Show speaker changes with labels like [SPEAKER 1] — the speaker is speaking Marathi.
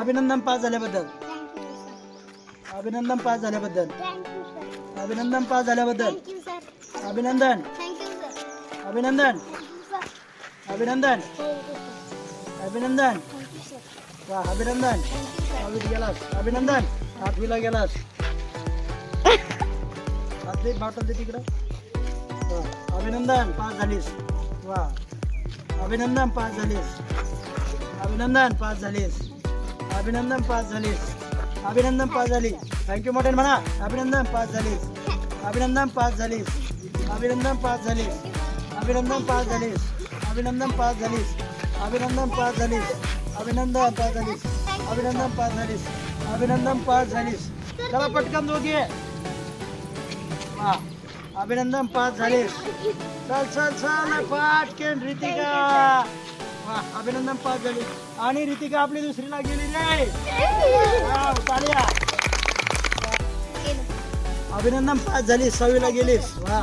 [SPEAKER 1] अभिनंदन पास झाल्याबद्दल
[SPEAKER 2] थँक्यू सर
[SPEAKER 1] अभिनंदन पास झाल्याबद्दल
[SPEAKER 2] थँक्यू सर
[SPEAKER 1] अभिनंदन पास झाल्याबद्दल
[SPEAKER 2] थँक्यू सर
[SPEAKER 1] अभिनंदन
[SPEAKER 2] थँक्यू सर
[SPEAKER 1] अभिनंदन
[SPEAKER 2] थँक्यू सर
[SPEAKER 1] अभिनंदन
[SPEAKER 2] थँक्यू सर
[SPEAKER 1] अभिनंदन
[SPEAKER 2] थँक्यू सर
[SPEAKER 1] वा अभिनंदन
[SPEAKER 2] थँक्यू सर
[SPEAKER 1] दहावीत गेलास अभिनंदन आठवीला गेलास आठवीत बाटल दे तिकडं वा अभिनंदन पास झालीस वा अभिनंदन पास झालीस अभिनंदन पास झालीस अभिनंदन पास झाली अभिनंदन पास झाली थँक्यू मोठ्याने म्हणा अभिनंदन पास झाली अभिनंदन पास झाली अभिनंदन पास झाली अभिनंदन पास झाली अभिनंदन पास झाली अभिनंदन पास झाली अभिनंदन पास झाली अभिनंदन पास झालीस अभिनंदन पास झालीस चला पटकन दोघे हा अभिनंदन पास झालीस चल चल चल पाटकेन रितिका अभिनंदन पास झाली. आणि रितिका आपली दुसरीला गेली रे वाव, तालिया. अभिनंदन पास झाली सहावीला गेलीस. वा